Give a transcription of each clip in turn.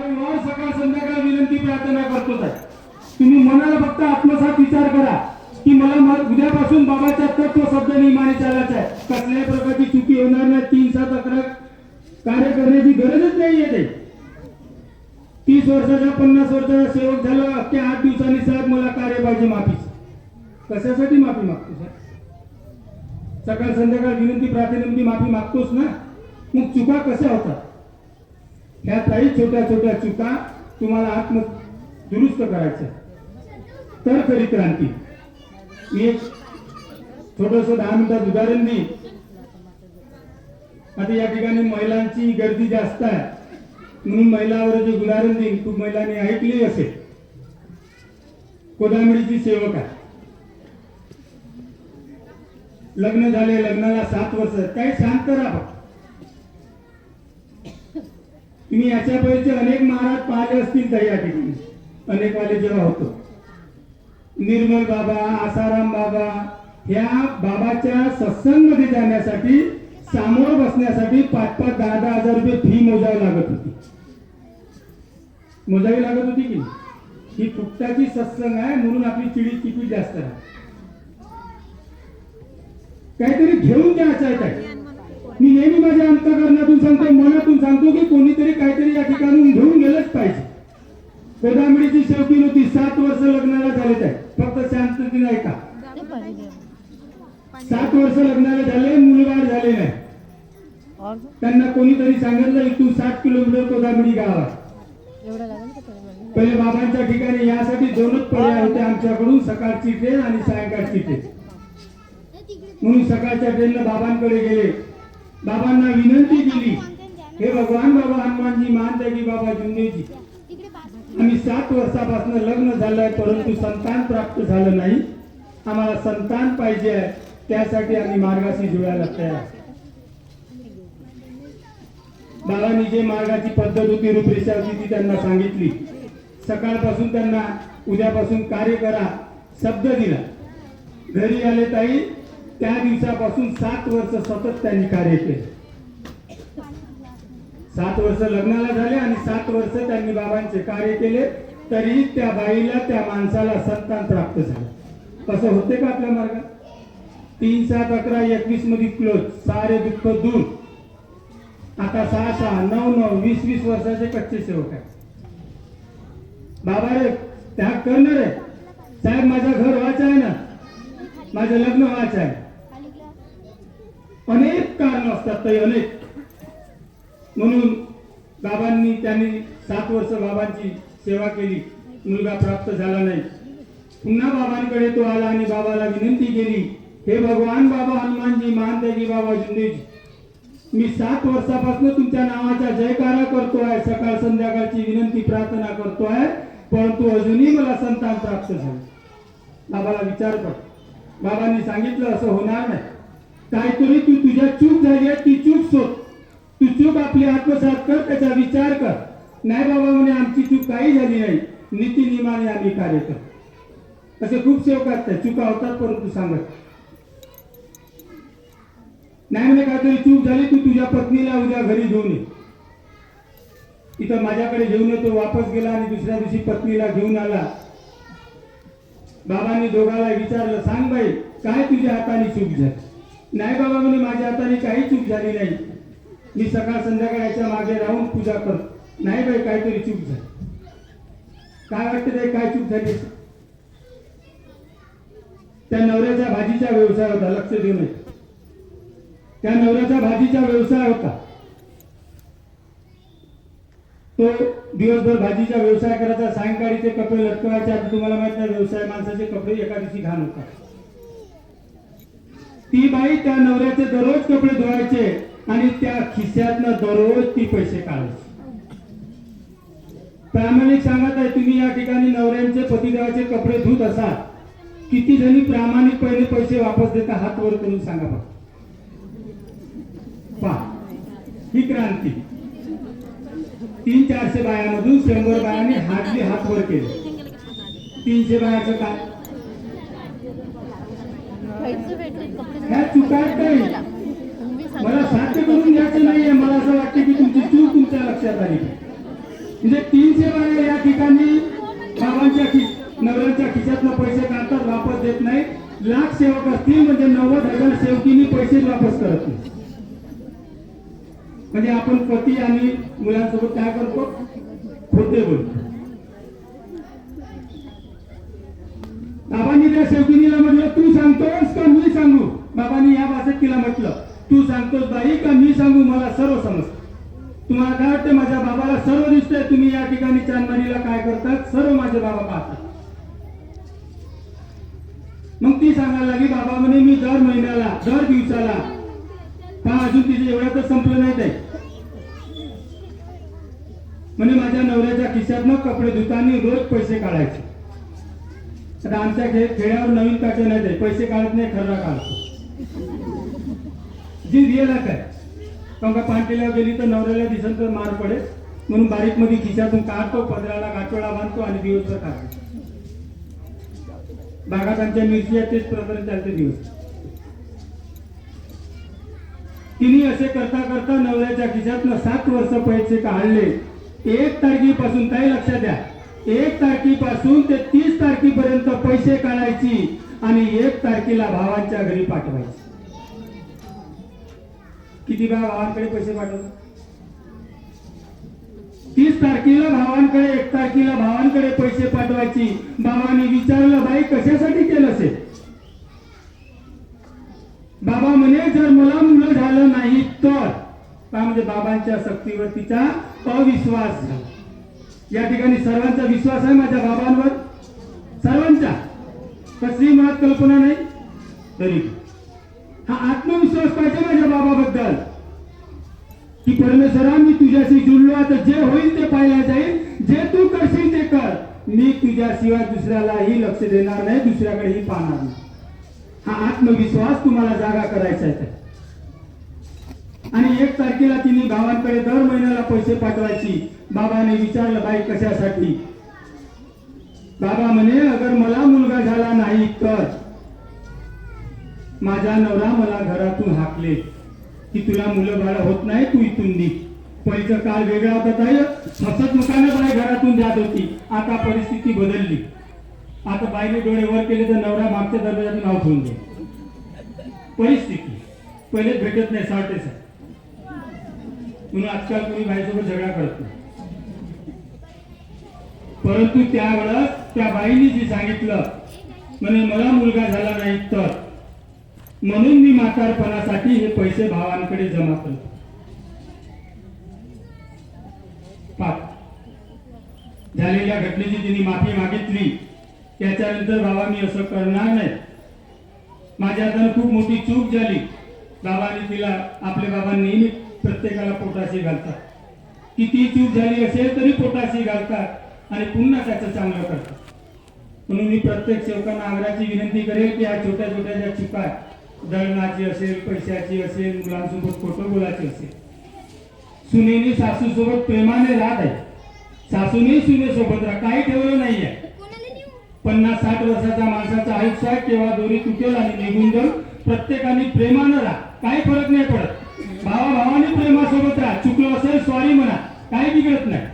वारंवार सकाळ संध्याकाळ विनंती प्रार्थना करतोच आहे तुम्ही मनाला फक्त आत्मसात विचार करा की मला उद्यापासून बाबाच्या तत्व शब्द नियमाने चालायचं आहे. कसल्याही प्रकारची चुकी होणार नाही. तीन सात अकरा कार्य करण्याची गरजच नाही येते तीस वर्षाचा पन्नास वर्षाचा सेवक झाला अख्ख्या आठ दिवसांनी साहेब मला कार्य पाहिजे माफी. कशासाठी माफी मागतो साहेब? सकाळ संध्याकाळ विनंती प्रार्थनेमध्ये माफी मागतोस ना? मग चुका कशा होतात? ह्या काही छोट्या छोट्या चुका तुम्हाला आत्म दुरुस्त करायचं तर खरी क्रांती. मी एक छोटस दहा मिनिटात उदाहरण देईन. आता या ठिकाणी महिलांची गर्दी जास्त आहे. म्हणून महिलावर जे उदाहरण देईन खूप महिलांनी ऐकली असेल. कोदामिडीची सेवक आहे. लग्न झाले लग्नाला सात वर्ष काही शांत राहा तुम्ही याच्या पहिलेचे अनेक महाराज पाहिले असतील तर या ठिकाणी. अनेक वाले जेव्हा होतो. निर्मल बाबा आसाराम बाबा ह्या बाबाच्या सत्संगमध्ये जाण्यासाठी सामोर बसण्यासाठी पाच पाच दहा दहा हजार रुपये फी मोजावी लागत होती. मोजावी लागत होती की ही फुकटाची सत्संग आहे म्हणून आपली चिडी चिपी जास्त आहे. काहीतरी घेऊन द्यायचं आहे काय मी नेहमी माझ्या अंतकरणातून सांगतो मनातून सांगतो की कोणीतरी काहीतरी या ठिकाणून घेऊन गेलंच पाहिजे. कोदांबडीची शेवटी नव्हती सात वर्ष लग्नाला झालेत. आहे फक्त शांततेने ऐका. सात वर्ष लग्नाला झाले मुलबाळ झाले नाही. त्यांना कोणीतरी सांगितलं इथून सात किलोमीटर कोदामिडी गाव. आहे पहिले बाबांच्या ठिकाणी यासाठी दोनच पर्याय होते आमच्याकडून सकाळची ट्रेन आणि सायंकाळची ट्रेन म्हणून सकाळच्या ट्रेनला बाबांकडे गेले. बाबांना विनंती केली. हे भगवान बाबा हनुमानजी मान की बाबा जुंदेजी आम्ही सात वर्षापासून लग्न झालंय परंतु संतान प्राप्त झालं नाही. आम्हाला संतान पाहिजे आहे त्यासाठी आम्ही मार्गाशी जुळायला तयार आहे. बाबांनी जे मार्गाची पद्धत होती रूपरेषा होती ती त्यांना सांगितली. सकाळपासून त्यांना उद्यापासून कार्य करा शब्द दिला. घरी आले ताई त्या दिवसापासून सात वर्ष सतत त्यांनी कार्य केले. सात वर्ष लग्नाला झाले आणि सात वर्ष त्यांनी बाबांचे कार्य केले तरी त्या बाईला त्या माणसाला संतान प्राप्त झालं. कसं होते का आपल्या मार्गात? तीन सात अकरा एकवीसमध्ये क्लोज सारे दुःख दूर. आता सहा सहा नऊ नऊ वीस वीस वर्षाचे कच्चे सेवक आहे बाबा रे त्याग करणार आहे. साहेब माझं घर व्हायचं आहे ना? माझं लग्न व्हायचं आहे. अनेक कारण असतात ते अनेक. म्हणून बाबांनी त्यांनी सात वर्ष बाबांची सेवा केली. मुलगा प्राप्त झाला नाही. पुन्हा बाबांकडे तो आला आणि बाबाला विनंती केली हे भगवान बाबा हनुमानजी मान बाबा जिंदेजी मी सात वर्षापासून तुमच्या नावाचा जयकारा करतोय सकाळ संध्याकाळची विनंती प्रार्थना करतोय परंतु अजूनही मला संतान प्राप्त झालं बाबाला विचार कर. बाबांनी सांगितलं असं होणार नाही. काहीतरी तू तुझ्या चूक झाली आहे ती चूक शोध तू चूक आपली आत्मसात कर त्याचा विचार कर. नाही बाबा म्हणे आमची चूक काही झाली नाही. नीती नियमाने आम्ही कार्य कर असे खूप सेवक असतात चुका होतात परंतु सांगत. नाही म्हणे काहीतरी चूक झाली तू तुझ्या पत्नीला उद्या घरी घेऊन ये. इथं माझ्याकडे घेऊन येतो वापस गेला आणि दुसऱ्या दिवशी पत्नीला घेऊन आला. बाबांनी दोघाला विचारलं सांग बाई काय तुझ्या हाताने चूक झाली? नाही बाबा म्हणे माझ्या हाताने काही चूक झाली नाही. मी सकाळ संध्याकाळ याच्या मागे राहून पूजा करतो. नाही बाई काहीतरी चूक झाली. काय वाटतं ते काय चूक झाली? त्या नवऱ्याच्या भाजीचा व्यवसाय होता लक्ष देऊ नये. त्या नवऱ्याचा भाजीचा व्यवसाय होता. तो दिवसभर भाजीचा व्यवसाय करायचा सायंकाळी ते कपडे लटकवायचे. आता तुम्हाला माहीत नाही व्यवसाय माणसाचे कपडे एका दिवशी घाण होतात. ती बाई त्या नवऱ्याचे दररोज कपडे धुवायचे आणि त्या खिशातनं दररोज ती पैसे काढायचे. प्रामाणिक सांगत आहे तुम्ही या ठिकाणी नवऱ्यांचे पतिदेवाचे कपडे धुत असाल किती जणी प्रामाणिकपणे पैसे वापस देता हात वर करून सांगा बघा पहा ही क्रांती. तीन चारशे बायामधून शंभर बायांनी हातली हात वर केले. तीनशे बायाचं काय? खायचं भेटले कपडे मला साध्य करून घ्यायचं नाहीये. मला असं वाटतं की तुमची चूक तुमच्या लक्षात आली म्हणजे तीनशे बाया या ठिकाणी बाबांच्या नवऱ्यांच्या खिशातनं पैसे काढतात वापस देत नाही लाख सेवक असतील म्हणजे नव्वद हजार सेवकीनी पैसे वापस करत नाही म्हणजे आपण पती आणि मुलांसोबत काय करतो? खोटे बोलतो. बाबांनी त्या सेवकिनीला म्हटलं तू सांगतोस का मी सांगू? बाबांनी या भाषेत तिला म्हटलं तू सांगतोस बाई का मी सांगू? मला सर्व समजतं. तुम्हाला काय वाटतं माझ्या बाबाला सर्व दिसतंय? तुम्ही या ठिकाणी चांदमारीला काय करतात? सर्व माझे बाबा पाहतात. मग ती सांगायला लागली बाबा म्हणे मी दर महिन्याला दर दिवसाला का अजून तिचे एवढं तर संपलं नाही ते म्हणे माझ्या नवऱ्याच्या खिशातनं कपडे धुताना रोज पैसे काढायचे. आता आमच्या खेळ खेड्यावर नवीन पॅटर्न नाही ते. पैसे काढत नाही खर्रा काढतो. जी रिअल आहे. कारण का पांटेल्यावर गेली तर नवऱ्याला दिसन तर मार पडेल. म्हणून बारीकमध्ये खिशातून काढतो पदराला गाठोळा बांधतो आणि दिवसभर काढतो. बागात आमच्या मिरची आहे तेच प्रकरण चालते दिवस. तिने असे करता करता नवऱ्याच्या खिशातनं सात वर्ष पैसे काढले. एक तारखेपासून काही लक्षात द्या. एक तारखेपासून ते तीस तारखेपर्यंत पैसे काढायची आणि एक तारखेला भावांच्या घरी पाठवायची. किती वेळा भावांकडे पैसे पाठवले? तीस तारखेला भावांकडे एक तारखेला भावांकडे पैसे पाठवायची. बाबांनी विचारलं बाई कशासाठी केलं असेल बाबा म्हणे जर मला मुलं झालं नाही तर. म्हणजे बाबांच्या सक्तीवर तिचा अविश्वास झाला. या ठिकाणी सर्वांचा विश्वास आहे माझ्या बाबांवर. सर्वांचा. कसली मात कल्पना नाही. तरी हा आत्मविश्वास पाहिजे माझ्या बाबाबद्दल. की परमेश्वरा मी तुझ्याशी जुळलो. आता जे होईल ते पाहिलं जाईल. जे तू करशील ते कर. मी तुझ्याशिवाय दुसऱ्यालाही लक्ष देणार नाही दुसऱ्याकडेही पाहणार नाही. हा आत्मविश्वास तुम्हाला जागा करायचा आहे. आणि एक तारखेला तिने भावांकडे दर महिन्याला पैसे पाठवायची. बाबाने विचारलं बाई कशासाठी? बाबा म्हणे अगर मला मुलगा झाला नाही तर माझा नवरा मला घरातून हाकले. की तुला मुलं बाळ होत नाही तू इथून निघ. पहिलं काळ वेगळा होता ताई. हसत मुखाने बाई घरातून जात होती. आता परिस्थिती बदलली. आता बाईने डोळे वर केले तर नवरा मागच्या दरवाजातून नाव ठेवून दे परिस्थिती. पहिले भेटत नाही शॉर्टेज म्हणून आजकाल कोणी बाईसोबत झगडा करत नाही. परंतु त्यावेळेस त्या बाईने जे सांगितलं म्हणे मला मुलगा झाला नाही तर. म्हणून मी म्हातारपणासाठी हे पैसे भावांकडे जमा करतो. झालेल्या घटनेची तिने माफी मागितली. त्याच्यानंतर बाबा मी असं करणार नाही. माझ्या खूप मोठी चूक झाली. बाबांनी तिला आपले बाबा नेहमी प्रत्येकाला पोटाशी घालतात. किती चूक झाली असेल तरी पोटाशी घालतात आणि पुन्हा त्याचं चांगलं करतात. म्हणून मी प्रत्येक सेवकांना आग्रहाची विनंती करेल की या छोट्या छोट्या ज्या चुका दळणाची असेल पैशाची असेल मुलांसोबत खोटं बोलायची असेल. सुनेनी सासू सोबत प्रेमाने राहत आहे. सासूने सुनेसोबत राहा काही ठेवलं नाहीये. पन्नास साठ वर्षाचा माणसाचं आयुष्य आहे केव्हा दोरी तुटेल आणि निघून जाऊन प्रत्येकाने प्रेमानं राहा. काही फरक नाही पडत. भावा भावा सॉरी म्हणा. काही बिघडत नाही.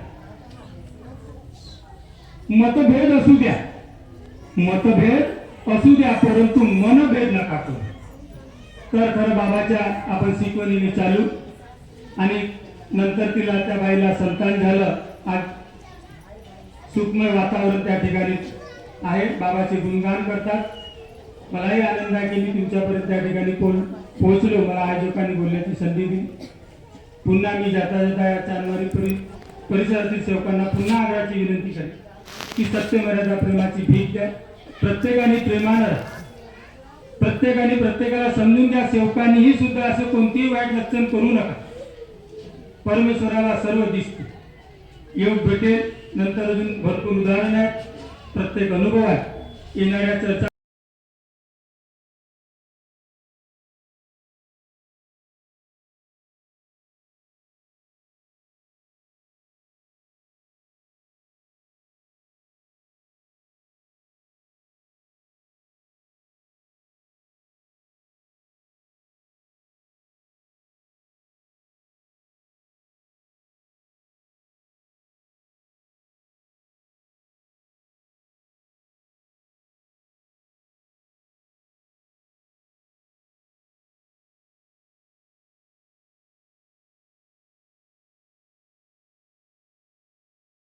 मतभेद असू द्या. मतभेद असू द्या परंतु मनभेद नका करू. तर खरं बाबाच्या आपण शिकवणीने चालू आणि नंतर तिला त्या बाईला संतान झालं. आज सुखमय वातावरण त्या ठिकाणी आहे. बाबाचे गुणगान करतात. मलाही आनंद आहे की मी तुमच्यापर्यंत त्या ठिकाणी पोल पोहोचलो. मला आयोजकांनी बोलण्याची संधी दिली. पुन्हा मी जाता जाता या चांदमारी परि परिसरातील सेवकांना पुन्हा आग्रहाची विनंती करेन की सत्य मर्यादा प्रेमाची भीक द्या. प्रत्येकाने प्रेमानं प्रत्येकाने प्रत्येकाला समजून घ्या. सेवकांनीही सुद्धा असं कोणतीही वाईट लक्षण करू नका. परमेश्वराला सर्व दिसते. योग भेटेल. नंतर अजून भरपूर उदाहरण आहेत. प्रत्येक अनुभव आहे. येणाऱ्या चर्चा